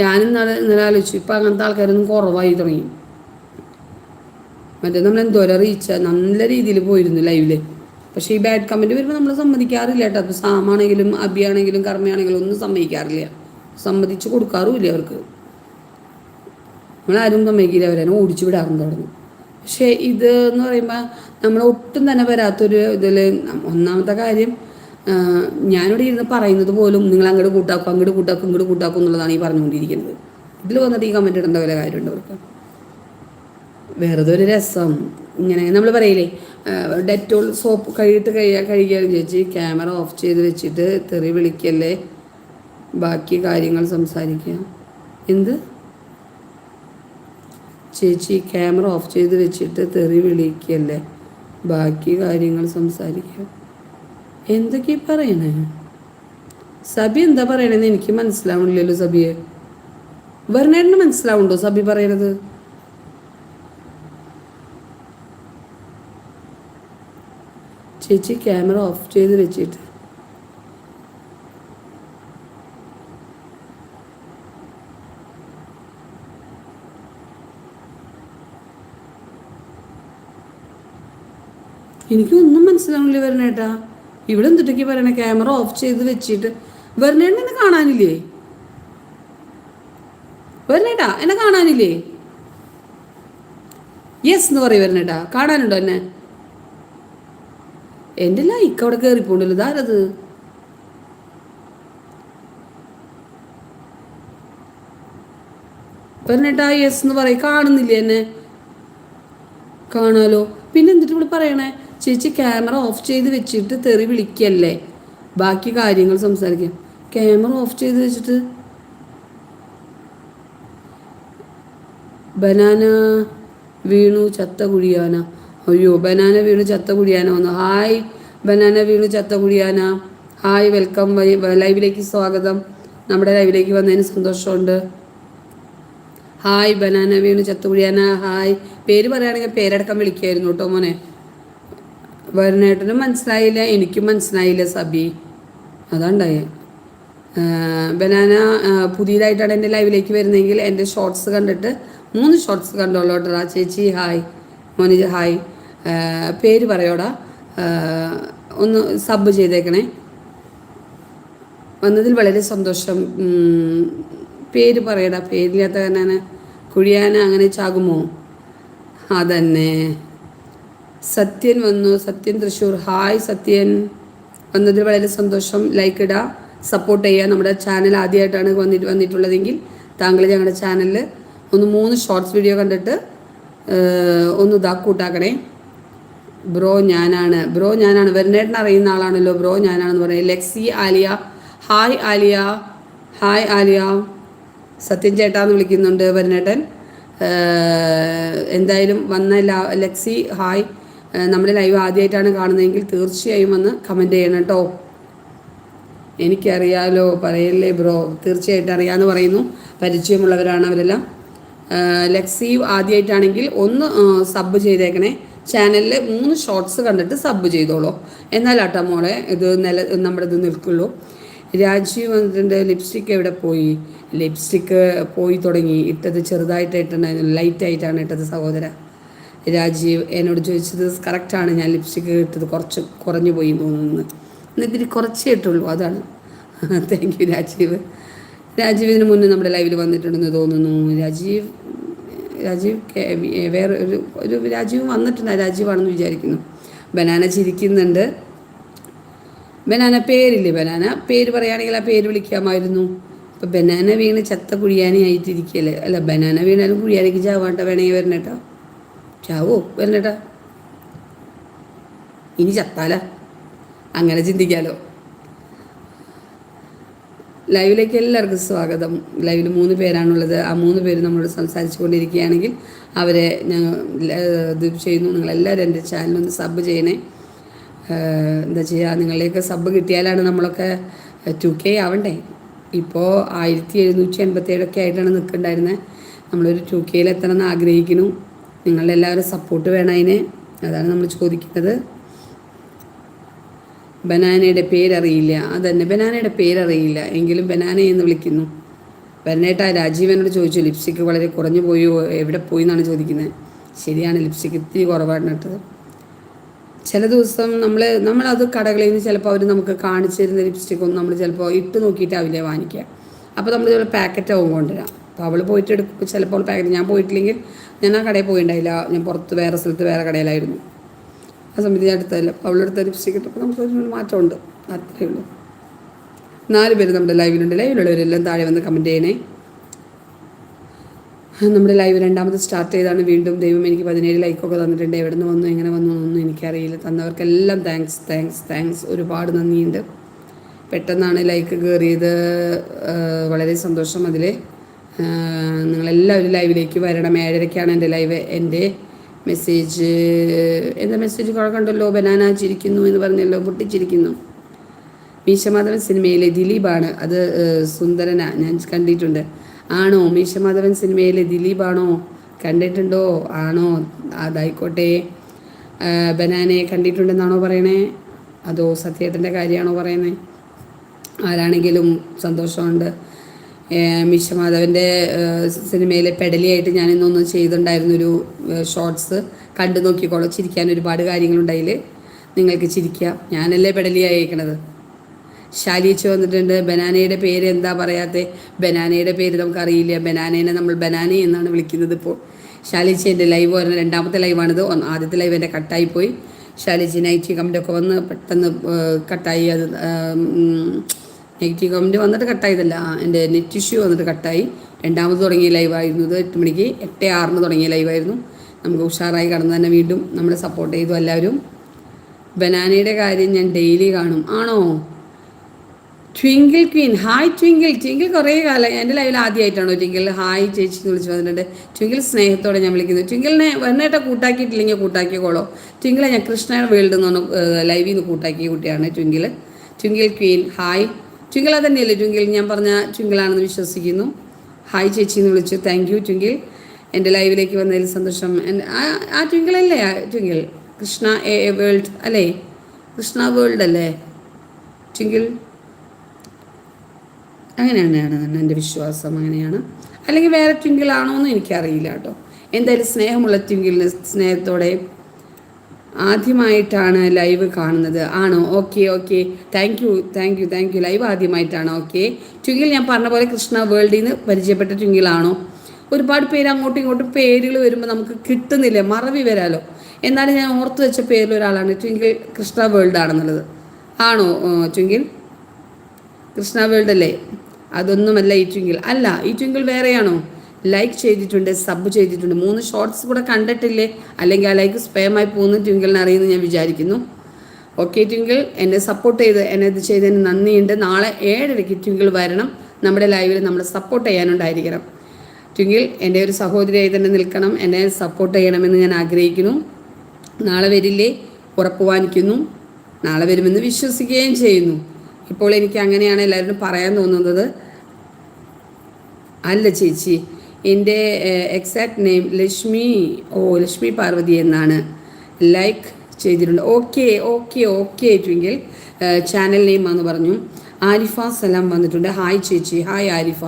ഞാൻ ഇന്നലെ ഇന്നലെ ആലോചിച്ചു ഇപ്പം അങ്ങനത്തെ ആൾക്കാരൊന്നും കുറവായി തുടങ്ങി. മറ്റേ നമ്മൾ എന്തോരം റീച്ച് നല്ല രീതിയിൽ പോയിരുന്നു ലൈവിൽ പക്ഷേ ഈ ബാഡ് കമന്റ് വരുമ്പോൾ നമ്മൾ സമ്മതിക്കാറില്ല കേട്ടോ. അപ്പോൾ സാമാണെങ്കിലും അബിയാണെങ്കിലും കർമ്മയാണെങ്കിലും ഒന്നും സമ്മതിക്കാറില്ല. സമ്മതിച്ച് കൊടുക്കാറുമില്ല അവർക്ക്. നമ്മളാരും സമ്മതിക്കില്ല അവരെ ഓടിച്ചു വിടാറുണ്ട് തുടങ്ങി. പക്ഷേ ഇത് എന്ന് പറയുമ്പോൾ നമ്മൾ ഒട്ടും തന്നെ വരാത്തൊരു ഇതിൽ ഒന്നാമത്തെ കാര്യം ഞാനിവിടെ ഇരുന്ന് പറയുന്നത് പോലും നിങ്ങൾ അങ്ങോട്ട് കൂട്ടാക്കും അങ്ങോട്ട് കൂട്ടാക്കും ഇങ്ങോട്ട് കൂട്ടാക്കും എന്നുള്ളതാണ് ഈ പറഞ്ഞുകൊണ്ടിരിക്കുന്നത്. ഇതിൽ വന്നിട്ട് ഈ കമന്റ് ഇടേണ്ട വല്ല കാര്യമുണ്ട് അവർക്ക്? വെറുതെ ഒരു രസം. ഇങ്ങനെ നമ്മൾ പറയില്ലേ ഡെറ്റോൾ സോപ്പ് കഴുകിയിട്ട് കഴിയാൻ കഴിക്കാന്ന് ചേച്ചി ക്യാമറ ഓഫ് ചെയ്ത് വെച്ചിട്ട് തെറി വിളിക്കല്ലേ? ബാക്കി കാര്യങ്ങൾ സംസാരിക്കുക. എന്ത്? ചേച്ചി ക്യാമറ ഓഫ് ചെയ്ത് വെച്ചിട്ട് തെറി വിളിക്കല്ലേ? ബാക്കി കാര്യങ്ങൾ സംസാരിക്കാം. എന്തൊക്കെ പറയണേ? സബി എന്താ പറയണേന്ന് എനിക്ക് മനസ്സിലാവണില്ലല്ലോ സബിയെ. വെറുനേടിന് മനസ്സിലാവുണ്ടോ സബി പറയണത്? ചേച്ചി ക്യാമറ ഓഫ് ചെയ്ത് വെച്ചിട്ട് എനിക്കൊന്നും മനസ്സിലാവില്ല വരണേട്ടാ. ഇവിടെ എന്തിട്ടൊക്കെ പറയണേ? ക്യാമറ ഓഫ് ചെയ്ത് വെച്ചിട്ട്. വരണേട്ട എന്നെ കാണാനില്ലേ? വരണേട്ടാ എന്നെ കാണാനില്ലേ? യെസ് എന്ന് പറയും വരണേട്ടാ. കാണാനുണ്ടോ എന്നെ? എന്റെ ലൈക്ക് അവിടെ കയറിപ്പോണ്ടല്ലോ ഇതാരത് വരണേട്ടാ യെസ് എന്ന് പറയും. കാണുന്നില്ലേ എന്നെ? കാണാലോ. പിന്നെ എന്നിട്ട് ഇവിടെ പറയണേ? ചേച്ചി ക്യാമറ ഓഫ് ചെയ്ത് വെച്ചിട്ട് തെറി വിളിക്കല്ലേ? ബാക്കി കാര്യങ്ങൾ സംസാരിക്കാം. ക്യാമറ ഓഫ് ചെയ്ത് വെച്ചിട്ട്? ബനാന വീണു ചത്ത കുഴിയാന. അയ്യോ ബനാന വീണു ചത്ത കുഴിയാന വന്നു. ഹായ് ബനാന വീണു ചത്ത കുഴിയാന. Hi welcome. ലൈവിലേക്ക് സ്വാഗതം. നമ്മുടെ ലൈവിലേക്ക് വന്നതിന് സന്തോഷമുണ്ട്. ഹായ് ബനാന വീണു ചത്തുകുഴിയാന ഹായ്. പേര് പറയുകയാണെങ്കിൽ പേരടക്കം വിളിക്കുമായിരുന്നു കേട്ടോ മോനെ. വരുണേട്ടനും മനസ്സിലായില്ല എനിക്കും മനസ്സിലായില്ല സബി. അതാണ്ടായേ. ബനാന പുതിയതായിട്ടാണ് എന്റെ ലൈവിലേക്ക് വരുന്നതെങ്കിൽ എന്റെ ഷോർട്സ് കണ്ടിട്ട് മൂന്ന് ഷോർട്സ് കണ്ടോളൂ കേട്ടോ. ചേച്ചി ഹായ് മോനിജ ഹായ് പേര് പറയോടാ. ഒന്ന് സബ് ചെയ്തേക്കണേ. വന്നതിൽ വളരെ സന്തോഷം. പേര് പറയടാ. പേരില്ലാത്ത കാരണം കുഴിയാന അങ്ങനെ ചാകുമോ? അതന്നെ. സത്യൻ വന്നു സത്യൻ തൃശ്ശൂർ. ഹായ് സത്യൻ. വന്നതിൽ വളരെ സന്തോഷം. ലൈക്ക് ഇടുക സപ്പോർട്ട് ചെയ്യുക. നമ്മുടെ ചാനൽ ആദ്യമായിട്ടാണ് വന്നിട്ട് വന്നിട്ടുള്ളതെങ്കിൽ താങ്കൾ ഞങ്ങളുടെ ചാനലിൽ ഒന്ന് മൂന്ന് ഷോർട്സ് വീഡിയോ കണ്ടിട്ട് ഒന്ന് ഇതാ കൂട്ടാക്കണേ. ബ്രോ ഞാനാണ്. ബ്രോ ഞാനാണ്. വെറുനേട്ടൻ അറിയുന്ന ആളാണല്ലോ ബ്രോ ഞാനാണെന്ന് പറയുന്നത്. Lexi Aliya. Hi Aliya. Hi Aliya. Sathyan ചേട്ടാന്ന് വിളിക്കുന്നുണ്ട് വെറുനേട്ടൻ എന്തായാലും വന്ന ലെക്സി ഹായ് നമ്മുടെ ലൈവ് ആദ്യമായിട്ടാണ് കാണുന്നതെങ്കിൽ തീർച്ചയായും വന്ന് കമന്റ് ചെയ്യണം കേട്ടോ. എനിക്കറിയാലോ പറയല്ലേ ബ്രോ? തീർച്ചയായിട്ടും അറിയാമെന്ന് പറയുന്നു. പരിചയമുള്ളവരാണ് അവരെല്ലാം. ലക്സീവ് ലെക്സി ആദ്യമായിട്ടാണെങ്കിൽ ഒന്ന് സബ് ചെയ്തേക്കണേ. ചാനലിൽ മൂന്ന് ഷോർട്സ് കണ്ടിട്ട് സബ് ചെയ്തോളൂ. എന്നാലാട്ടോ മോളെ ഇത് നില നമ്മുടെ ഇത് നിൽക്കുള്ളൂ. രാജീവ് വന്നിട്ടുണ്ട് ലിപ്സ്റ്റിക്ക് എവിടെ പോയി? ലിപ്സ്റ്റിക്ക് പോയി തുടങ്ങി. ഇട്ടത് ചെറുതായിട്ട് ഇട്ടുണ്ടായിരുന്നു ലൈറ്റായിട്ടാണ് ഇട്ടത് സഹോദര. രാജീവ് എന്നോട് ചോദിച്ചത് കറക്റ്റാണ് ഞാൻ ലിപ്സ്റ്റിക്ക് ഇട്ടത് കുറച്ച് കുറഞ്ഞു പോയി തോന്നുന്നു. എന്നിട്ട് കുറച്ചേ ഇട്ടുള്ളൂ അതാണ്. Thank you Rajeev. രാജീവ് ഇതിന് മുന്നേ നമ്മുടെ ലൈവിൽ വന്നിട്ടുണ്ടെന്ന് തോന്നുന്നു. രാജീവ് രാജീവ് വേറെ ഒരു ഒരു രാജീവ് വന്നിട്ടുണ്ട്. രാജീവാണെന്ന് വിചാരിക്കുന്നു. ബനാന ചിരിക്കുന്നുണ്ട്. ബനാന പേരില്ലേ? ബനാന പേര് പറയുകയാണെങ്കിൽ ആ പേര് വിളിക്കാമായിരുന്നു. ഇപ്പം ബനാന വീണ് ചത്ത കുഴിയാനയായിട്ടിരിക്കുകയല്ലേ? അല്ല ബനാന വീണാലും കുഴിയാനിക്ക് ചാവാട്ട വേണമെങ്കിൽ വരണേട്ടോ. ചാവോ? വരണേട്ടാ. ഇനി ചത്താല. അങ്ങനെ ചിന്തിക്കാലോ. ലൈവിലേക്ക് എല്ലാവർക്കും സ്വാഗതം. ലൈവിൽ മൂന്ന് പേരാണുള്ളത്. ആ മൂന്ന് പേര് നമ്മളോട് സംസാരിച്ചു കൊണ്ടിരിക്കുകയാണെങ്കിൽ അവരെ ഞങ്ങൾ ഇത് ചെയ്യുന്നു. നിങ്ങളെല്ലാവരും എന്റെ ചാനലൊന്ന് സബ് ചെയ്യണേ. എന്താ ചെയ്യുക നിങ്ങളിലേക്ക് സബ് കിട്ടിയാലാണ് നമ്മളൊക്കെ ടു കെ ആവണ്ടേ? ഇപ്പോൾ ആയിരത്തി എഴുന്നൂറ്റി എൺപത്തേഴൊക്കെ ആയിട്ടാണ് നിൽക്കുന്നുണ്ടായിരുന്നത് നമ്മളൊരു ടു കെയിൽ എത്തണം എന്ന് ആഗ്രഹിക്കുന്നു. നിങ്ങളുടെ എല്ലാവരും സപ്പോർട്ട് വേണം അതിന്. അതാണ് നമ്മൾ ചോദിക്കുന്നത്. ബനാനയുടെ പേരറിയില്ല. അതന്നെ ബനാനയുടെ പേരറിയില്ല. എങ്കിലും ബനാന എന്ന് വിളിക്കുന്നു. ബനാനേട്ട രാജീവനോട് ചോദിച്ചു ലിപ്സ്റ്റിക്ക് വളരെ കുറഞ്ഞു പോയോ? എവിടെ പോയി എന്നാണ് ചോദിക്കുന്നത്. ശരിയാണ് ലിപ്സ്റ്റിക്ക് ഇത്തിരി കുറവാണ് ഇട്ടത് ചില ദിവസം നമ്മൾ നമ്മളത് കടകളിൽ നിന്ന് ചിലപ്പോൾ അവർ നമുക്ക് കാണിച്ചു തരുന്ന ലിപ്സ്റ്റിക്കൊന്നും നമ്മൾ ചിലപ്പോൾ ഇട്ട് നോക്കിയിട്ടാവില്ലേ വാങ്ങിക്കുക. അപ്പോൾ നമ്മൾ ചിലപ്പോൾ പാക്കറ്റാവും കൊണ്ടുവരാം. അപ്പോൾ അവൾ പോയിട്ട് എടുക്കും ചിലപ്പോൾ പാക്കറ്റ് ഞാൻ പോയിട്ടില്ലെങ്കിൽ ഞാൻ ആ കടയിൽ പോയിണ്ടായില്ല. ഞാൻ പുറത്ത് വേറെ സ്ഥലത്ത് വേറെ കടയിലായിരുന്നു. ആ സമയത്ത് ഞാൻ എടുത്തതല്ല. അപ്പോൾ അവളെടുത്ത ലിപ്സ്റ്റിക് ഇട്ടപ്പോൾ നമുക്ക് ഒരു മാറ്റമുണ്ട്. അത്രയേ ഉള്ളൂ. നാല് പേര് നമ്മുടെ ലൈവിലുണ്ട് ലൈവിലുള്ളവരെല്ലാം താഴെ വന്ന് കമന്റ് ചെയ്യണേ. നമ്മുടെ ലൈവ് രണ്ടാമത് സ്റ്റാർട്ട് ചെയ്താണ് വീണ്ടും ദൈവം എനിക്ക് പതിനേഴ് ലൈക്കൊക്കെ തന്നിട്ടുണ്ട്. എവിടെ നിന്ന് വന്നു? എങ്ങനെ വന്നു? എന്നൊന്നും എനിക്കറിയില്ല. തന്നവർക്കെല്ലാം താങ്ക്സ് താങ്ക്സ് താങ്ക്സ് ഒരുപാട് നന്ദിയുണ്ട്. പെട്ടെന്നാണ് ലൈക്ക് കയറിയത് വളരെ സന്തോഷം അതിൽ നിങ്ങളെല്ലാവരും ലൈവിലേക്ക് വരണം. ഏഴരയ്ക്കാണ് എന്റെ ലൈവ്. എന്റെ മെസ്സേജ് എന്താ മെസ്സേജ്? കണ്ടല്ലോ. ബനാന ചിരിക്കുന്നു എന്ന് പറഞ്ഞല്ലോ. പൊട്ടിച്ചിരിക്കുന്നു. മീശമാധവൻ സിനിമയിലെ ദിലീപാണ്. അത് സുന്ദരനാ. ഞാൻ കണ്ടിട്ടുണ്ട്. ആണോ? മീശമാധവൻ സിനിമയിലെ ദിലീപാണോ? കണ്ടിട്ടുണ്ടോ? ആണോ? അതായിക്കോട്ടെ. ബനാനയെ കണ്ടിട്ടുണ്ടെന്നാണോ പറയണേ? അതോ സത്യേട്ടന്റെ കാര്യമാണോ പറയുന്നത് ആരാണെങ്കിലും സന്തോഷമുണ്ട്. ഏഹ്, സിനിമയിലെ പെടലിയായിട്ട് ഞാൻ ഇന്നൊന്ന് ചെയ്തിട്ടുണ്ടായിരുന്നൊരു ഷോർട്സ് കണ്ടു നോക്കിക്കോളൂ. ചിരിക്കാൻ ഒരുപാട് കാര്യങ്ങളുണ്ടതിൽ നിങ്ങൾക്ക് ചിരിക്കാം. ഞാനല്ലേ പെടലിയായി അയക്കണത് ശാലിച്ച് വന്നിട്ടുണ്ട്. ബനാനയുടെ പേര് എന്താ പറയാത്തെ? ബനാനയുടെ പേര് നമുക്കറിയില്ല. ബനാനേനെ നമ്മൾ ബനാന എന്നാണ് വിളിക്കുന്നത് ഇപ്പോൾ. ശാലിച്ച് എന്റെ ലൈവ് വരുന്ന രണ്ടാമത്തെ ലൈവാണിത് ആദ്യത്തെ ലൈവ് എന്റെ കട്ടായി പോയി. ശാലിച്ച് നൈറ്റ് കമന്റൊക്കെ വന്ന് പെട്ടെന്ന് കട്ടായി. അത് നെഗറ്റീവ് കമന്റ് വന്നിട്ട് കട്ടായതല്ല എന്റെ നെറ്റ് ഇഷ്യൂ വന്നിട്ട് കട്ടായി രണ്ടാമത് തുടങ്ങിയ ലൈവായിരുന്നു ഇത് എട്ട് മണിക്ക് എട്ട് ആറിന് തുടങ്ങിയ ലൈവായിരുന്നു നമുക്ക് ഉഷാറായി കടന്ന് തന്നെ വീണ്ടും നമ്മളെ സപ്പോർട്ട് ചെയ്തു എല്ലാവരും. ബനാനയുടെ കാര്യം ഞാൻ ഡെയിലി കാണും. ആണോ? Twinkle Queen hi Twinkle Twinkle കുറേ കാലം എന്റെ ലൈവിൽ ആദ്യമായിട്ടാണോ ട്വിങ്കിൾ ഹായ് ചേച്ചി എന്ന് വിളിച്ച് വന്നിട്ടുണ്ട്. ട്വിങ്കിൾ സ്നേഹത്തോടെ ഞാൻ വിളിക്കുന്നത് ട്വിങ്കിളിനെ വന്നേട്ട കൂട്ടാക്കിയിട്ടില്ലെങ്കിൽ കൂട്ടാക്കിക്കോളോ ട്വിങ്കിളെ ഞാൻ കൃഷ്ണ വേൾഡ് എന്ന് പറഞ്ഞ ലൈവിൽ നിന്ന് കൂട്ടാക്കിയ കുട്ടിയാണ് Twinkle Twinkle Queen hi Twinkle തന്നെയല്ലേ ട്വിങ്കിൾ? ഞാൻ പറഞ്ഞ ട്വിങ്കിളാണെന്ന് വിശ്വസിക്കുന്നു. ഹായ് ചേച്ചി എന്ന് വിളിച്ചു താങ്ക് യു ട്വിങ്കിൾ. എന്റെ ലൈവിലേക്ക് വന്നതിൽ സന്തോഷം. ആ- ട്വിങ്കിളല്ലേ ആ Twinkle. Krishna A A world അല്ലേ? കൃഷ്ണ വേൾഡ് അല്ലേ? ട്വിങ്കിൾ. അങ്ങനെയാണ് എന്റെ വിശ്വാസം അങ്ങനെയാണ്. അല്ലെങ്കിൽ വേറെ ട്വിങ്കിളാണോ എന്ന് എനിക്കറിയില്ല കേട്ടോ. എന്തായാലും സ്നേഹമുള്ള ട്വിങ്കിളിന് സ്നേഹത്തോടെ ആദ്യമായിട്ടാണ് ലൈവ് കാണുന്നത്. ആണോ? Okay okay. Thank you thank you thank you live ആദ്യമായിട്ടാണ് ഓക്കെ. ട്വിങ്കിൾ ഞാൻ പറഞ്ഞ പോലെ കൃഷ്ണ വേൾഡിൽ നിന്ന് പരിചയപ്പെട്ട ട്വിങ്കിളാണോ ഒരുപാട് പേര് അങ്ങോട്ടും ഇങ്ങോട്ടും പേരുകൾ വരുമ്പോൾ നമുക്ക് കിട്ടുന്നില്ല മറവി വരാലോ. എന്നാലും ഞാൻ ഓർത്ത് വെച്ച പേരിൽ ഒരാളാണ് ട്വിങ്കിൾ കൃഷ്ണ വേൾഡ് ആണെന്നുള്ളത്. ആണോ ട്വിങ്കിൽ കൃഷ്ണ വേൾഡ് അല്ലേ? അതൊന്നുമല്ല ഈ ട്വിങ്കിൾ അല്ല ഈ ട്വിങ്കിൾ വേറെയാണോ? ലൈക്ക് ചെയ്തിട്ടുണ്ട് സബ് ചെയ്തിട്ടുണ്ട്. മൂന്ന് ഷോർട്സ് കൂടെ കണ്ടിട്ടില്ലേ? അല്ലെങ്കിൽ ആ ലൈക്ക് സ്പേമായി പോകുന്ന ട്വിങ്കിളിനെ അറിയുമെന്ന് ഞാൻ വിചാരിക്കുന്നു. ഓക്കെ ട്വിങ്കിൾ എന്നെ സപ്പോർട്ട് ചെയ്ത് എന്നെ ഇത് ചെയ്തതിന് നന്ദിയുണ്ട്. നാളെ ഏഴരയ്ക്ക് ട്വിങ്കിൾ വരണം. നമ്മുടെ ലൈവിൽ നമ്മൾ സപ്പോർട്ട് ചെയ്യാനുണ്ടായിരിക്കണം. ട്വിങ്കിൾ എന്റെ ഒരു സഹോദരിയായി തന്നെ നിൽക്കണം. എന്നെ സപ്പോർട്ട് ചെയ്യണമെന്ന് ഞാൻ ആഗ്രഹിക്കുന്നു. നാളെ വരില്ലേ? ഉറപ്പ് വാങ്ങിക്കുന്നു നാളെ വരുമെന്ന് വിശ്വസിക്കുകയും ചെയ്യുന്നു. ഇപ്പോൾ എനിക്ക് അങ്ങനെയാണ് എല്ലാവരും പറയാൻ തോന്നുന്നത്. അല്ല ചേച്ചി. എന്റെ എക്സാക്ട് നെയിം ലക്ഷ്മി ഓ ലക്ഷ്മി പാർവതി എന്നാണ്. ലൈക്ക് ചെയ്തിട്ടുണ്ട്. ഓക്കെ ഓക്കെ ഓക്കെ ആയിട്ടുമെങ്കിൽ ചാനൽ നെയിം എന്ന് പറഞ്ഞു. ആരിഫ സലാം വന്നിട്ടുണ്ട്. ഹായ് ചേച്ചി. ഹായ് ആരിഫ.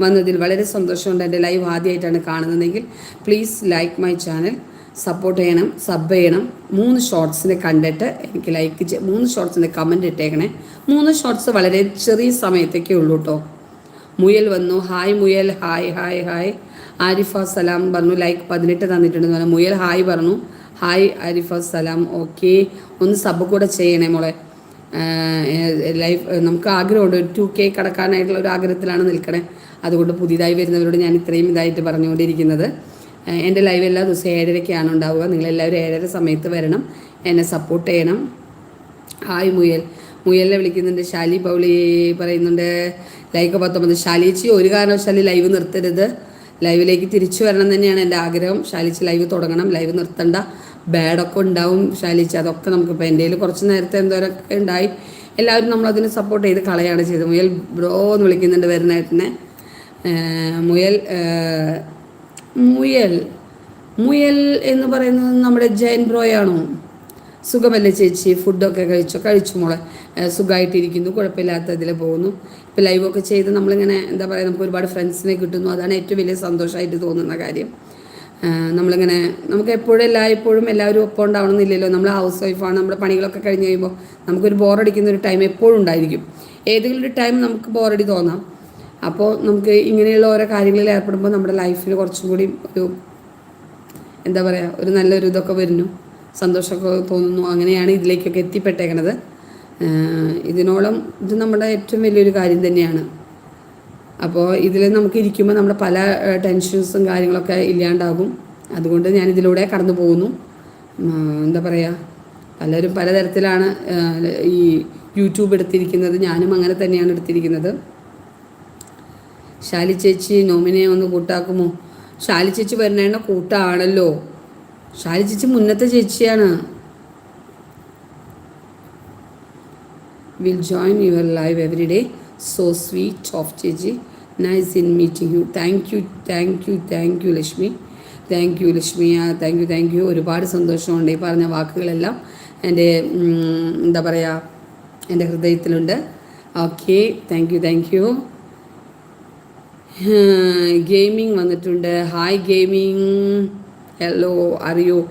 വന്നതിൽ വളരെ സന്തോഷമുണ്ട്. എന്റെ ലൈവ് ആദ്യമായിട്ടാണ് കാണുന്നതെങ്കിൽ please like my channel support ചെയ്യണം. സബ് ചെയ്യണം. മൂന്ന് ഷോർട്സിനെ കണ്ടിട്ട് എനിക്ക് ലൈക്ക് മൂന്ന് ഷോർട്സിന്റെ കമന്റ് ഇട്ടേക്കണേ. മൂന്ന് ഷോർട്സ് വളരെ ചെറിയ സമയത്തേക്കേ ഉള്ളൂ കേട്ടോ മുയൽ വന്നു. ഹായ് മുയൽ. Hi hi hi. Arifa Salam പറഞ്ഞു. ലൈക്ക് പതിനെട്ട് തന്നിട്ടുണ്ടെന്ന് പറഞ്ഞു. മുയൽ ഹായ് പറഞ്ഞു. ഹായ് ആരിഫ സലാം. ഓക്കെ. ഒന്ന് സബ് കൂടെ ചെയ്യണേ മോളെ. ലൈഫ് നമുക്ക് ആഗ്രഹമുണ്ട്. ഒരു ടു കെ കടക്കാനായിട്ടുള്ള ഒരു ആഗ്രഹത്തിലാണ് നിൽക്കണേ. അതുകൊണ്ട് പുതിയതായി വരുന്നവരോട് ഞാൻ ഇത്രയും ഇതായിട്ട് പറഞ്ഞുകൊണ്ടിരിക്കുന്നത്. എന്റെ ലൈവ് എല്ലാ ദിവസവും ഏഴരയ്ക്കാണ് ഉണ്ടാവുക. നിങ്ങളെല്ലാവരും ഏഴര സമയത്ത് വരണം. എന്നെ സപ്പോർട്ട് ചെയ്യണം. ഹായ് മുയൽ. മുയലിനെ വിളിക്കുന്നുണ്ട്. ഷാലി പൗളി പറയുന്നുണ്ട്. ലൈക്ക് പത്തൊമ്പത്. ഷാലിച്ചി ഒരു കാരണവശാലും ലൈവ് നിർത്തരുത്. ലൈവിലേക്ക് തിരിച്ചു വരണം തന്നെയാണ് എന്റെ ആഗ്രഹം. ശാലിച്ച് ലൈവ് തുടങ്ങണം. ലൈവ് നിർത്തണ്ട. ബാഡൊക്കെ ഉണ്ടാവും ശാലിച്ച്. അതൊക്കെ നമുക്കിപ്പോൾ എന്റെ കയ്യിൽ കുറച്ച് നേരത്തെ എന്തോരൊക്കെ ഉണ്ടായി. എല്ലാവരും നമ്മളതിനെ സപ്പോർട്ട് ചെയ്ത് കളയാണ് ചെയ്തത്. മുയൽ ബ്രോ എന്ന് വിളിക്കുന്നുണ്ട് വരുന്നേട്ടനെ മുയൽ മുയൽ മുയൽ എന്ന് പറയുന്നത് നമ്മുടെ ജയൻ ബ്രോയാണോ? സുഖമല്ലേ ചേച്ചി? ഫുഡൊക്കെ കഴിച്ചോ? കഴിച്ചു മോളെ. സുഖമായിട്ടിരിക്കുന്നു കുഴപ്പമില്ലാത്തതിൽ പോകുന്നു. ഇപ്പോൾ ലൈവൊക്കെ ചെയ്ത് നമ്മളിങ്ങനെ എന്താ പറയുക നമുക്ക് ഒരുപാട് ഫ്രണ്ട്സിനെ കിട്ടുന്നു. അതാണ് ഏറ്റവും വലിയ സന്തോഷമായിട്ട് തോന്നുന്ന കാര്യം. നമ്മളിങ്ങനെ നമുക്ക് എപ്പോഴും എല്ലായ്പ്പോഴും എല്ലാവരും ഒപ്പം ഉണ്ടാവണമെന്നില്ലല്ലോ. നമ്മൾ ഹൗസ് വൈഫാണ് നമ്മുടെ പണികളൊക്കെ കഴിഞ്ഞ് കഴിയുമ്പോൾ നമുക്കൊരു ബോറടിക്കുന്ന ഒരു ടൈം എപ്പോഴും ഉണ്ടായിരിക്കും. ഏതെങ്കിലും ഒരു ടൈം നമുക്ക് ബോറടി തോന്നാം. അപ്പോൾ നമുക്ക് ഇങ്ങനെയുള്ള ഓരോ കാര്യങ്ങളിൽ ഏർപ്പെടുമ്പോൾ നമ്മുടെ ലൈഫിൽ കുറച്ചും കൂടി ഒരു എന്താ പറയുക ഒരു നല്ലൊരു ഇതൊക്കെ വരുന്നു. സന്തോഷമൊക്കെ തോന്നുന്നു. അങ്ങനെയാണ് ഇതിലേക്കൊക്കെ എത്തിപ്പെട്ടേക്കണത്. ഇതിനോളം ഇത് നമ്മുടെ ഏറ്റവും വലിയൊരു കാര്യം തന്നെയാണ്. അപ്പോൾ ഇതിൽ നമുക്ക് ഇരിക്കുമ്പോൾ നമ്മുടെ പല ടെൻഷൻസും കാര്യങ്ങളൊക്കെ ഇല്ലാണ്ടാകും. അതുകൊണ്ട് ഞാൻ ഇതിലൂടെ കടന്നു പോകുന്നു. എന്താ പറയുക പലരും പലതരത്തിലാണ് ഈ യൂട്യൂബ് എടുത്തിരിക്കുന്നത്. ഞാനും അങ്ങനെ തന്നെയാണ് എടുത്തിരിക്കുന്നത്. ശാലി ചേച്ചി നോമിനെ ഒന്ന് കൂട്ടാക്കുമോ? ശാലി ചേച്ചി വരുന്നേണ്ട കൂട്ടാണല്ലോ. ശാലി ചേച്ചി മുന്നത്തെ ചേച്ചിയാണ്. Will join your live every day so sweet of ചേച്ചി. Nice in meeting you thank you thank you thank you Lakshmi. Thank you Lakshmi. Thank you thank you ഒരുപാട് സന്തോഷമുണ്ട് ഈ പറഞ്ഞ വാക്കുകളെല്ലാം. എന്റെ എന്താ പറയുക എന്റെ ഹൃദയത്തിലുണ്ട്. Okay thank you thank you gaming വന്നിട്ടുണ്ട്. ഹായ് ഗെയിമിംഗ് ഹലോ അറിയോ?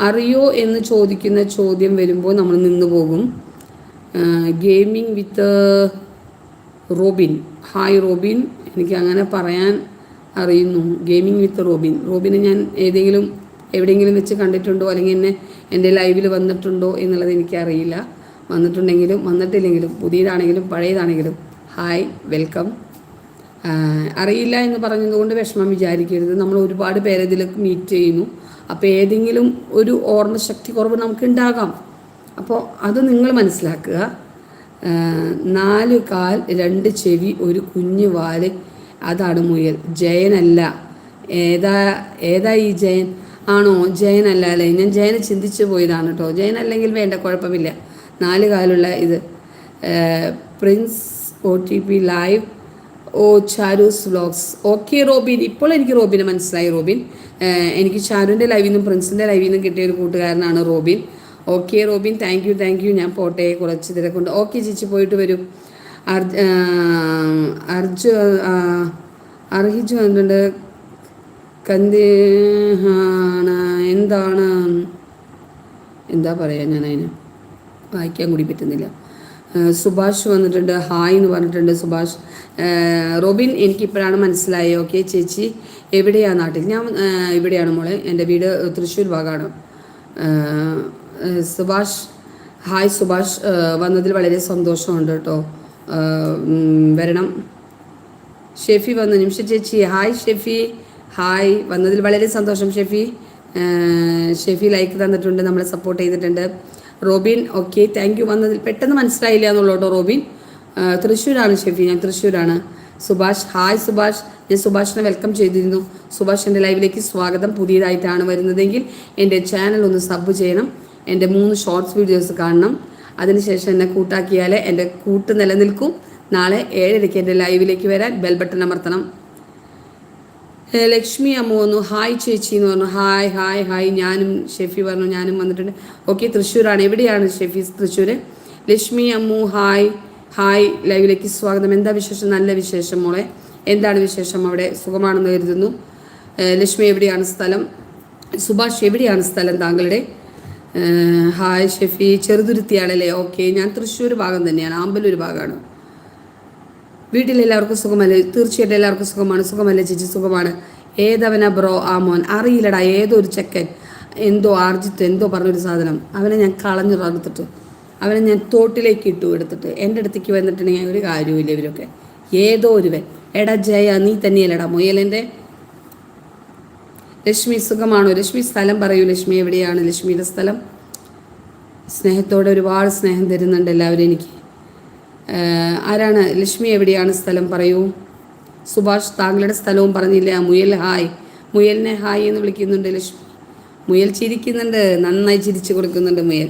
അറിയോ എന്ന് ചോദിക്കുന്ന ചോദ്യം വരുമ്പോൾ നമ്മൾ നിന്ന് പോകും. Gaming with Robin. Hi Robin. എനിക്ക് അങ്ങനെ പറയാൻ അറിയുന്നു. Gaming with Robin. റോബിനെ ഞാൻ ഏതെങ്കിലും എവിടെയെങ്കിലും വെച്ച് കണ്ടിട്ടുണ്ടോ? അല്ലെങ്കിൽ എന്നെ എന്റെ ലൈവിൽ വന്നിട്ടുണ്ടോ എന്നുള്ളത് എനിക്കറിയില്ല. വന്നിട്ടുണ്ടെങ്കിലും വന്നിട്ടില്ലെങ്കിലും പുതിയതാണെങ്കിലും പഴയതാണെങ്കിലും. ഹായ് വെൽക്കം അറിയില്ല എന്ന് പറഞ്ഞതുകൊണ്ട് വിഷമം വിചാരിക്കരുത്. നമ്മൾ ഒരുപാട് പേരെ ഇതിൽ മീറ്റ് ചെയ്യുന്നു. അപ്പോൾ ഏതെങ്കിലും ഒരു ഓർമ്മശക്തി കുറവ് നമുക്ക് ഉണ്ടാകാം. അപ്പോൾ അത് നിങ്ങൾ മനസ്സിലാക്കുക. നാല് കാൽ രണ്ട് ചെവി ഒരു കുഞ്ഞു വാൽ അതാണ് മുയൽ. ജയനല്ല. ഏതാ ഏതാ ഈ ജയൻ? ആണോ? ജയനല്ല അല്ലേ? ഞാൻ ജയനെ ചിന്തിച്ചു പോയതാണ് കേട്ടോ. ജയനല്ലെങ്കിൽ വേണ്ട കുഴപ്പമില്ല. നാല് കാലുള്ള ഇത്. Prince O T P live ഓ ചാരൂസ് വ്ലോഗ്സ്. Okay Robin. ഇപ്പോൾ എനിക്ക് റോബിനെ മനസ്സിലായി റോബിൻ. എനിക്ക് ചാരുവിന്റെ ലൈവിൽ നിന്നും പ്രിൻസിന്റെ ലൈവിൽ നിന്നും കിട്ടിയ ഒരു കൂട്ടുകാരനാണ് Robin. Okay Robin thank you thank you ഞാൻ പോട്ടെ കുറച്ച് തിരക്കുണ്ട് ഓക്കെ ചേച്ചി പോയിട്ട് വരും. അർജ് അർജു അർഹിച്ചു വന്നിട്ടുണ്ട് കന്തി എന്താണ്? എന്താ പറയുക ഞാൻ അതിന് വായിക്കാൻ കൂടി പറ്റുന്നില്ല. സുഭാഷ് വന്നിട്ടുണ്ട്. ഹായ് എന്ന് പറഞ്ഞിട്ടുണ്ട് സുഭാഷ്. റോബിൻ എനിക്കിപ്പോഴാണ് മനസ്സിലായത് ഓക്കെ ചേച്ചി എവിടെയാണ് നാട്ടിൽ? ഞാൻ ഇവിടെയാണ് മോളെ. എന്റെ വീട് തൃശ്ശൂർ ഭാഗമാണ് സുഭാഷ് ഹായ് സുഭാഷ്. വന്നതിൽ വളരെ സന്തോഷമുണ്ട് കേട്ടോ. വരണം. ഷെഫി വന്ന. നിമിഷ ചേച്ചി ഹായ് ഷെഫി. ഹായ് വന്നതിൽ വളരെ സന്തോഷം ഷെഫി. ഷെഫി ലൈക്ക് തന്നിട്ടുണ്ട് നമ്മളെ സപ്പോർട്ട് ചെയ്തിട്ടുണ്ട്. റോബിൻ ഓക്കെ താങ്ക് യു വന്നതിൽ പെട്ടെന്ന് മനസ്സിലായില്ല എന്നുള്ളൂ കേട്ടോ റോബിൻ തൃശ്ശൂരാണ് ഷെഫി ഞാൻ തൃശ്ശൂരാണ്. സുഭാഷ് ഹായ് സുഭാഷ്. ഞാൻ സുഭാഷിനെ വെൽക്കം ചെയ്തിരുന്നു. സുഭാഷ് എന്റെ ലൈവിലേക്ക് സ്വാഗതം. പുതിയതായിട്ടാണ് വരുന്നതെങ്കിൽ എന്റെ ചാനൽ ഒന്ന് സബ് ചെയ്യണം. എന്റെ മൂന്ന് ഷോർട്സ് വീഡിയോസ് കാണണം. അതിനുശേഷം എന്നെ കൂട്ടാക്കിയാലേ എന്റെ കൂട്ട് നിലനിൽക്കും. നാളെ ഏഴരയ്ക്ക് എന്റെ ലൈവിലേക്ക് വരാൻ ബെൽ ബട്ടൺ അമർത്തണം. ലക്ഷ്മി അമ്മ വന്നു. ഹായ് ചേച്ചി എന്ന് പറഞ്ഞു. Hi hi hi. ഞാനും ഷെഫി പറഞ്ഞു. ഞാനും വന്നിട്ടുണ്ട്. ഓക്കെ തൃശ്ശൂരാണ്. എവിടെയാണ് ഷെഫി തൃശ്ശൂർ ലക്ഷ്മി അമ്മു ഹായ്. ഹായ്. ലൈവിലേക്ക് സ്വാഗതം. എന്താ വിശേഷം? നല്ല വിശേഷം മോളെ. എന്താണ് വിശേഷം? അവിടെ സുഖമാണെന്ന് കരുതുന്നു. ലക്ഷ്മി എവിടെയാണ് സ്ഥലം? സുഭാഷ് എവിടെയാണ് സ്ഥലം താങ്കളുടെ? ഹായ് ഷെഫി. ചെറുതുരുത്തിയാണല്ലേ? ഓക്കെ ഞാൻ തൃശ്ശൂർ ഭാഗം തന്നെയാണ്. ആമ്പലൂർ ഭാഗമാണ്. വീട്ടിൽ എല്ലാവർക്കും സുഖമല്ലേ? തീർച്ചയായിട്ടും എല്ലാവർക്കും സുഖമാണ്. സുഖമല്ലേ ചേച്ചി? സുഖമാണ്. ഏതവനാ ബ്രോ? ആ മോൻ. അറിയില്ലടാ ഒരു ചെക്കൻ? എന്തോ ആർജിത്ത് എന്തോ പറഞ്ഞൊരു സാധനം. അവനെ ഞാൻ കളഞ്ഞു എടുത്തിട്ട് അവനെ ഞാൻ തോട്ടിലേക്ക് ഇട്ടു എടുത്തിട്ട്. എന്റെ അടുത്തേക്ക് വന്നിട്ടുണ്ടെങ്കിൽ ഒരു കാര്യമില്ല ഇവരൊക്കെ. ഏതോ ഒരുവൻ. എടാ ജയ നീ തന്നെയല്ലടാ മുയലിന്റെ ലക്ഷ്മി സുഖമാണോ? ലക്ഷ്മി സ്ഥലം പറയൂ. ലക്ഷ്മി എവിടെയാണ്? ലക്ഷ്മിയുടെ സ്ഥലം? സ്നേഹത്തോടെ ഒരുപാട് സ്നേഹം തരുന്നുണ്ട് എല്ലാവരും എനിക്ക്. ആരാണ്? ലക്ഷ്മി എവിടെയാണ് സ്ഥലം? പറയൂ. സുഭാഷ് താങ്കളുടെ സ്ഥലവും പറഞ്ഞില്ല? മുയൽ ഹായ്. മുയലിനെ ഹായ് എന്ന് വിളിക്കുന്നുണ്ട് ലക്ഷ്മി. മുയൽ ചിരിക്കുന്നുണ്ട്. നന്നായി ചിരിച്ചു കൊടുക്കുന്നുണ്ട് മുയൽ.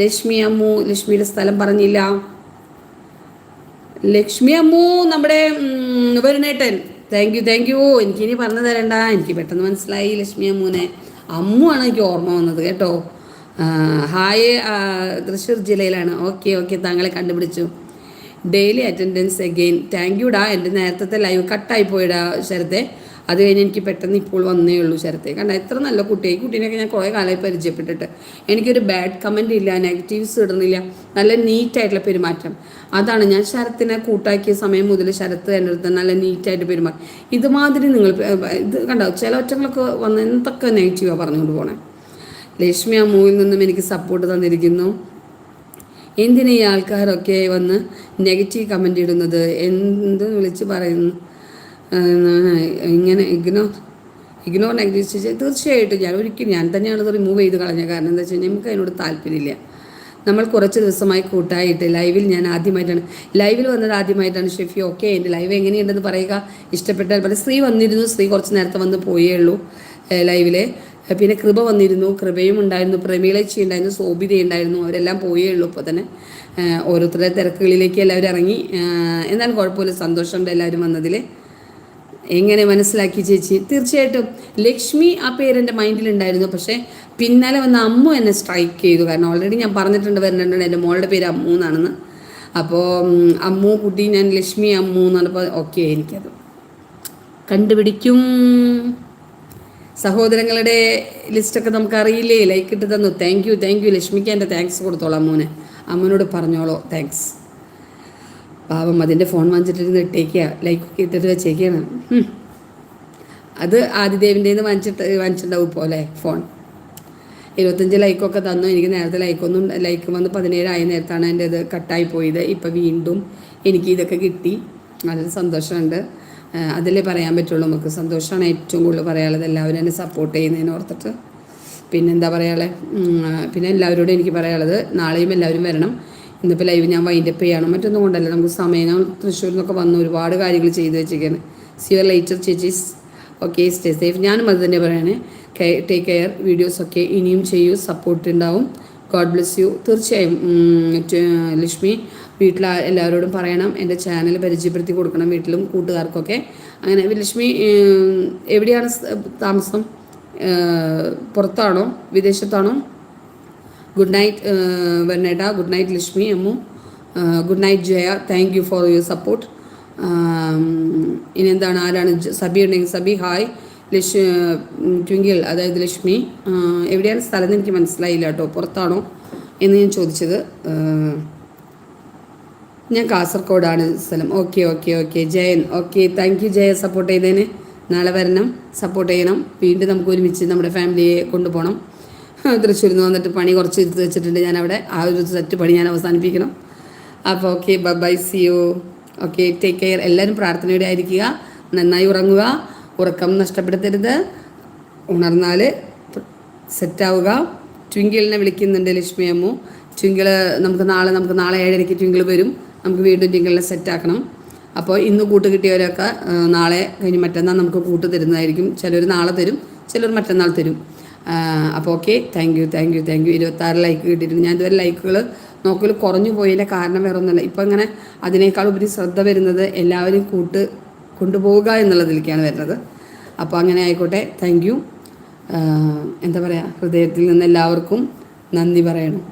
ലക്ഷ്മി അമ്മു ലക്ഷ്മിയുടെ സ്ഥലം പറഞ്ഞില്ല. ലക്ഷ്മി അമ്മു നമ്മുടെ വരുന്നേട്ടൻ താങ്ക് യു താങ്ക് യു എനിക്കിനി പറഞ്ഞു തരണ്ട. എനിക്ക് പെട്ടെന്ന് മനസ്സിലായി ലക്ഷ്മി അമ്മുവിനെ. അമ്മു ആണ് എനിക്ക് ഓർമ്മ വന്നത് കേട്ടോ. ഹായ് തൃശ്ശൂർ ജില്ലയിലാണ്. ഓക്കെ ഓക്കെ താങ്കളെ കണ്ടുപിടിച്ചു. ഡെയിലി അറ്റൻഡൻസ് അഗെയിൻ താങ്ക് യുടാ എന്റെ നേരത്തെ ലൈവ് കട്ടായി പോയിടാ ശരത്തെ. അത് കഴിഞ്ഞ് എനിക്ക് പെട്ടെന്ന് ഇപ്പോൾ വന്നേ ഉള്ളൂ ശരത്തെ. കണ്ട? എത്ര നല്ല കുട്ടി. ഈ കുട്ടീനെയൊക്കെ ഞാൻ കുറേ കാലമായി പരിചയപ്പെട്ടിട്ട്. എനിക്കൊരു ബാഡ് കമന്റ് ഇല്ല നെഗറ്റീവ്സ് ഇടുന്നില്ല. നല്ല നീറ്റായിട്ടുള്ള പെരുമാറ്റം. അതാണ് ഞാൻ ശരത്തിനെ കൂട്ടാക്കിയ സമയം മുതൽ ശരത്ത് എന്റെ അടുത്ത് നല്ല നീറ്റായിട്ട് പെരുമാറും. ഇതുമാതിരി നിങ്ങൾ ഇത് കണ്ടോ? ചില ഒറ്റങ്ങളൊക്കെ വന്ന് എന്തൊക്കെ നെഗറ്റീവാണ് പറഞ്ഞുകൊണ്ട് പോകണേ ലക്ഷ്മി അമ്മുവിൽ മൂവിൽ നിന്നും എനിക്ക് സപ്പോർട്ട് തന്നിരിക്കുന്നു. എന്തിനാ ഈ ആൾക്കാരൊക്കെ വന്ന് നെഗറ്റീവ് കമന്റ് ഇടുന്നത്? എന്ത് വിളിച്ച് പറയുന്നു? ഇങ്ങനെ ഇഗ്നോർ ഇഗ്നോർ നെഗറ്റീവ് തീർച്ചയായിട്ടും ഞാൻ ഒരിക്കലും ഞാൻ തന്നെയാണ് അത് റിമൂവ് ചെയ്ത് കളഞ്ഞ കാരണം എന്താ വെച്ചാൽ നമുക്ക് അതിനോട് താല്പര്യമില്ല. നമ്മൾ കുറച്ച് ദിവസമായി കൂട്ടായിട്ട് ലൈവിൽ ഞാൻ ആദ്യമായിട്ടാണ് ലൈവിൽ വന്നത് ആദ്യമായിട്ടാണ് ഷെഫി. ഓക്കെ എന്റെ ലൈവ് എങ്ങനെയുണ്ടെന്ന് പറയുക. ഇഷ്ടപ്പെട്ടാൽ പറയും സ്ത്രീ വന്നിരുന്നു സ്ത്രീ കുറച്ച് നേരത്തെ വന്ന് പോയേ ഉള്ളൂ ലൈവിൽ പിന്നെ കൃപ വന്നിരുന്നു കൃപയും ഉണ്ടായിരുന്നു പ്രമീളച്ചി ഉണ്ടായിരുന്നു സോഭിത ഉണ്ടായിരുന്നു അവരെല്ലാം പോയേ ഉള്ളൂ ഇപ്പോൾ തന്നെ. ഓരോരുത്തരുടെ തിരക്കുകളിലേക്ക് എല്ലാവരും ഇറങ്ങി. എന്നാലും കുഴപ്പമില്ല സന്തോഷമുണ്ട് എല്ലാവരും വന്നതിൽ എങ്ങനെ മനസ്സിലാക്കി ചേച്ചി? തീർച്ചയായിട്ടും ലക്ഷ്മി ആ പേര് എന്റെ മൈൻഡിലുണ്ടായിരുന്നു പക്ഷേ പിന്നാലെ വന്ന അമ്മ എന്നെ സ്ട്രൈക്ക് ചെയ്തു. കാരണം ഓൾറെഡി ഞാൻ പറഞ്ഞിട്ടുണ്ട് വരുന്നുണ്ടെങ്കിൽ എന്റെ മോളുടെ പേര് അമ്മു എന്നാണെന്ന്. അപ്പോൾ അമ്മു കുട്ടി ഞാൻ ലക്ഷ്മി അമ്മു എന്ന് പറഞ്ഞപ്പോൾ ഓക്കെ എനിക്കത്. കണ്ടുപിടിക്കും. സഹോദരങ്ങളുടെ ലിസ്റ്റൊക്കെ നമുക്ക് അറിയില്ലേ ലൈക്ക് ഇട്ട് തന്നു. താങ്ക് യു താങ്ക് യു ലക്ഷ്മിക്ക് എന്റെ താങ്ക്സ് കൊടുത്തോളാം അമ്മൂനെ അമ്മനോട് പറഞ്ഞോളോ. താങ്ക്സ് പാവം അതിന്റെ ഫോൺ വാങ്ങിച്ചിട്ടിരുന്ന് ഇട്ടേക്കുക ലൈക്കൊക്കെ ഇട്ടിട്ട് വെച്ചേക്കാണ്. അത് ആദിദേവിന്റെ നിന്ന് വാങ്ങിച്ചിട്ട് വാങ്ങിച്ചിട്ടുണ്ടാവും ഇപ്പോൾ അല്ലേ ഫോൺ ഇരുപത്തഞ്ച് ലൈക്കൊക്കെ തന്നു. എനിക്ക് നേരത്തെ ലൈക്കൊന്നും ലൈക്ക് വന്ന് പതിനേഴായ നേരത്താണ് എന്റെ ഇത് കട്ടായി പോയത്. ഇപ്പം വീണ്ടും എനിക്ക് ഇതൊക്കെ കിട്ടി. നല്ല സന്തോഷമുണ്ട്. അതിലേ പറയാൻ പറ്റുള്ളൂ നമുക്ക്. സന്തോഷമാണ് ഏറ്റവും കൂടുതൽ പറയാനുള്ളത്. എല്ലാവരും എന്നെ സപ്പോർട്ട് ചെയ്യുന്നതിന് ഓർത്തിട്ട്. പിന്നെന്താ പറയാനുള്ളത് ഉം, ആ, പിന്നെ എല്ലാവരോടും എനിക്ക് പറയാനുള്ളത് നാളെയും എല്ലാവരും വരണം. ഇന്നിപ്പോൾ ലൈവ് ഞാൻ വൈൻഡപ്പ് ചെയ്യണം. മറ്റൊന്നും കൊണ്ടല്ല. നമുക്ക് സമയം തൃശ്ശൂരിൽ നിന്നൊക്കെ വന്ന് ഒരുപാട് കാര്യങ്ങൾ ചെയ്തു വെച്ചിരിക്കുകയാണ്. സിയർ ലൈറ്റർ ചേച്ചീസ്. ഓക്കെ സ്റ്റേ സേഫ് ഞാനും അത് തന്നെ പറയണേ. ടേക്ക് കെയർ വീഡിയോസൊക്കെ ഇനിയും ചെയ്യൂ. സപ്പോർട്ട് ഉണ്ടാവും. ഗോഡ് ബ്ലെസ് യു തീർച്ചയായും ലക്ഷ്മി വീട്ടിൽ എല്ലാവരോടും പറയണം എന്റെ ചാനൽ പരിചയപ്പെടുത്തി കൊടുക്കണം വീട്ടിലും കൂട്ടുകാർക്കൊക്കെ. അങ്ങനെ ലക്ഷ്മി എവിടെയാണ് താമസം? പുറത്താണോ? വിദേശത്താണോ? Good night വെണ്ണേട്ട. Good night Lakshmi Ammu. Good night Jaya. Thank you for your support ഇനി എന്താണ്? ആരാണ്? സബി ഉണ്ടെങ്കിൽ സബി. ഹായ് ലക്ഷ് ട്വിങ്കിൾ അതായത് ലക്ഷ്മി. എവിടെയാണ് സ്ഥലം എന്ന് എനിക്ക് മനസ്സിലായില്ല കേട്ടോ. പുറത്താണോ എന്ന് ഞാൻ ചോദിച്ചത്. ഞാൻ കാസർഗോഡാണ് സ്ഥലം. Okay okay okay Jayan okay thank you Jaya support ചെയ്തതിന് നാളെ വരണം. സപ്പോർട്ട് ചെയ്യണം. വീണ്ടും നമുക്ക് ഒരുമിച്ച് നമ്മുടെ ഫാമിലിയെ കൊണ്ടുപോകണം. തൃശ്ശൂരിൽ നിന്ന് വന്നിട്ട് പണി കുറച്ച് എടുത്ത് വെച്ചിട്ടുണ്ട്. ഞാൻ അവിടെ ആ ഒരു സെറ്റ് പണി ഞാൻ അവസാനിപ്പിക്കണം. അപ്പോൾ okay bye see you okay take care എല്ലാവരും പ്രാർത്ഥനയോടെ ആയിരിക്കുക. നന്നായി ഉറങ്ങുക. ഉറക്കം നഷ്ടപ്പെടുത്തരുത്. ഉണർന്നാൽ സെറ്റാവുക ട്വിങ്കിളിനെ വിളിക്കുന്നുണ്ട് ലക്ഷ്മി അമ്മു. ട്വിങ്കിൾ നമുക്ക് നാളെ നമുക്ക് നാളെ ഏഴരയ്ക്ക് ട്വിങ്കിൾ വരും. നമുക്ക് വീണ്ടും ട്വിങ്കിളിനെ സെറ്റാക്കണം. അപ്പോൾ ഇന്ന് കൂട്ട് കിട്ടിയവരൊക്കെ നാളെ കഴിഞ്ഞ് മറ്റന്നാൾ നമുക്ക് കൂട്ട് തരുന്നതായിരിക്കും. ചിലർ നാളെ തരും ചിലർ മറ്റന്നാൾ തരും. അപ്പോൾ okay thank you thank you thank you ഇരുപത്താറ് ലൈക്ക് കിട്ടിയിട്ടുണ്ട്. ഞാൻ ഇതുവരെ ലൈക്കുകൾ നോക്കൽ കുറഞ്ഞു പോയതിന്റെ കാരണം വേറെ ഒന്നുമല്ല. ഇപ്പം ഇങ്ങനെ അതിനേക്കാൾ ഉപരി ശ്രദ്ധ വരുന്നത് എല്ലാവരും കൂട്ട് കൊണ്ടുപോവുക എന്നുള്ളതിലേക്കാണ് വരുന്നത്. അപ്പോൾ അങ്ങനെ ആയിക്കോട്ടെ താങ്ക് യു എന്താ പറയുക ഹൃദയത്തിൽ നിന്ന് എല്ലാവർക്കും നന്ദി പറയണം.